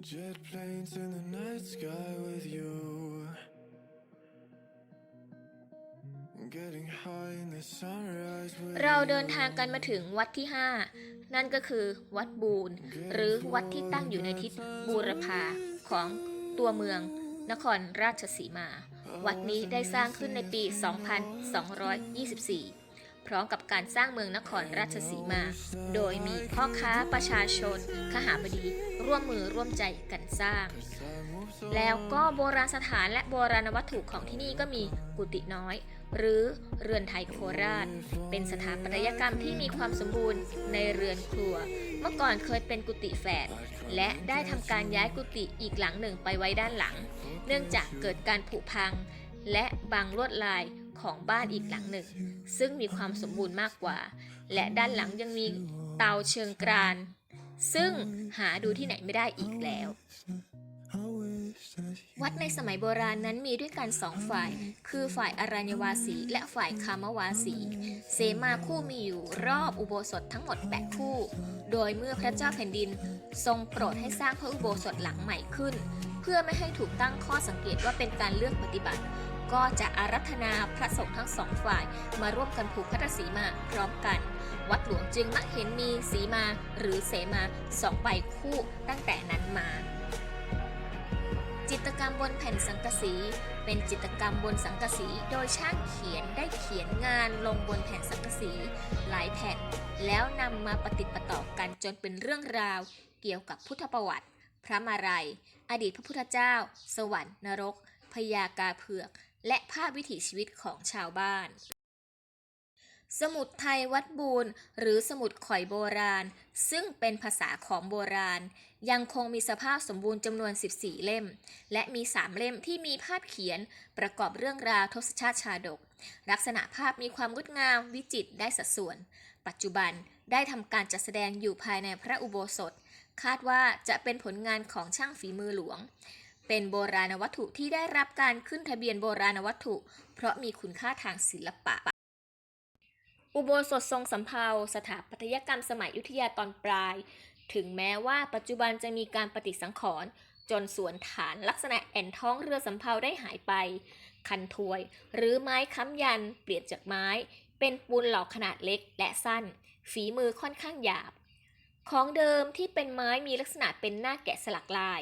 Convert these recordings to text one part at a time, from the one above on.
Jet planes in the night sky with you. Getting high in the sunrise with เราเดินทางกันมาถึงวัดที่ 5 นั่นก็คือวัดบูรณ์หรือวัดที่ตั้งอยู่ในทิศบูรพาของตัวเมืองนครราชสีมา วัดนี้ได้สร้างขึ้นในปี 2224 พร้อมกับการสร้างเมืองนครราชสีมา โดยมีพ่อค้าประชาชนขหาบดีร่วมมือร่วมใจกันสร้าง แล้วก็โบราณสถานและโบราณวัตถุของที่นี่ก็มีกุฏิน้อย หรือเรือนไทยโคราช เป็นสถาปัตยกรรมที่มีความสมบูรณ์ในเรือนครัว เมื่อก่อนเคยเป็นกุฏิแฝดและได้ทำการย้ายกุฏิอีกหลังหนึ่งไปไว้ด้านหลัง เนื่องจากเกิดการผุพัง และบางลวดลาย ของบ้านอีกหลังหนึ่ง ซึ่งมีความสมบูรณ์มากกว่า และด้านหลังยังมีเตาเชิงกราน ซึ่งหาดูที่ไหนไม่ได้อีกแล้ว วัดในสมัยโบราณนั้นมีด้วยกันสองฝ่าย คือฝ่ายอารัญวาสีและฝ่ายคามวาสีเสมาคู่มีอยู่รอบอุโบสถทั้งหมด 8 คู่ โดยเมื่อพระเจ้าแผ่นดิน ทรงโปรดให้สร้างพระอุโบสถหลังใหม่ขึ้น เพื่อไม่ให้ถูกตั้งข้อสังเกตว่าเป็นการเลือกปฏิบัติ ก็จะอารัธนาพระสงฆ์ทั้งสองฝ่าย มาร่วมกันผูกพัทสีมาพร้อมกัน วัดหลวงจึงมักเห็นมีสีมาหรือเสมาสองใบคู่ตั้งแต่นั้นมา จิตกรรมบนแผ่นสังกะสี เป็นจิตกรรมบนสังกะสี โดยช่างเขียนได้เขียนงานลงบนแผ่นสังกะสี หลายแผ่น แล้วนำมาปฏิดประต่อกันจนเป็นเรื่องราวเกี่ยวกับพุทธประวัติ พระมาลัยอดีตพระพุทธเจ้า สวรรค์นรกพยากาเผือก และภาพวิถีชีวิตของชาวบ้าน สมุดไทยวัดบูรหรือสมุดข่อยโบราณ ซึ่งเป็นภาษาของโบราณ ยังคงมีสภาพสมบูรณ์จำนวน 14 เล่ม และมี 3 เล่มที่มีภาพเขียนประกอบเรื่องราวทศชาติชาดก ลักษณะภาพมีความงดงามวิจิตรได้สัดส่วน ปัจจุบันได้ทำการจัดแสดงอยู่ภายในพระอุโบสถ คาดว่าจะเป็นผลงานของช่างฝีมือหลวง เป็นโบราณวัตถุที่ได้รับการขึ้นทะเบียนโบราณวัตถุ เพราะมีคุณค่าทางศิลปะ อุโบสถทรงสำเภาสถาปัตยกรรมสมัยยุทธยาตอนปลาย ถึงแม้ว่าปัจจุบันจะมีการปฏิสังขรณ์จนสวนฐานลักษณะแอนท้องเรือสำเภาได้หายไป คันถวย หรือไม้ค้ำยัน เปลี่ยนจากไม้ เป็นปูนหลอกขนาดเล็กและสั้น ฝีมือค่อนข้างหยาบ ของเดิมที่เป็นไม้มีลักษณะเป็นหน้าแกะสลักลาย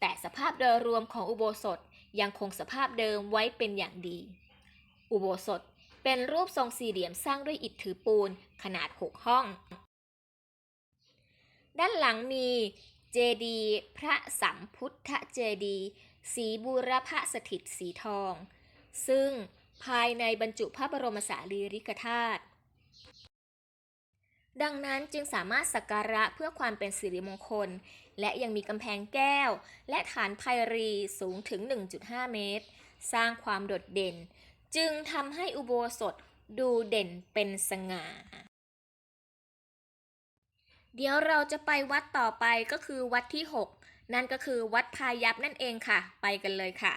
แต่สภาพโดยรวมของอุโบสถยังคงสภาพเดิมไว้เป็นอย่างดี อุโบสถเป็นรูปทรงสี่เหลี่ยมสร้างด้วยอิฐถือปูนขนาด 6 ห้อง ด้านหลังมีเจดีพระสัมพุทธเจดีสีบูรพสถิตสีทอง ซึ่งภายในบรรจุพระบรมสารีริกธาตุ ดังนั้นจึงสามารถสักการะเพื่อความเป็นสิริมงคล และยังมีกำแพงแก้ว และฐานไพรีสูงถึง 1.5 เมตร สร้างความโดดเด่น จึงทำให้อุโบสถดูเด่นเป็นสง่า เดี๋ยวเราจะไปวัดต่อไปก็คือวัดที่ 6 นั่นก็คือวัดพายัพนั่นเองค่ะ ไปกันเลยค่ะ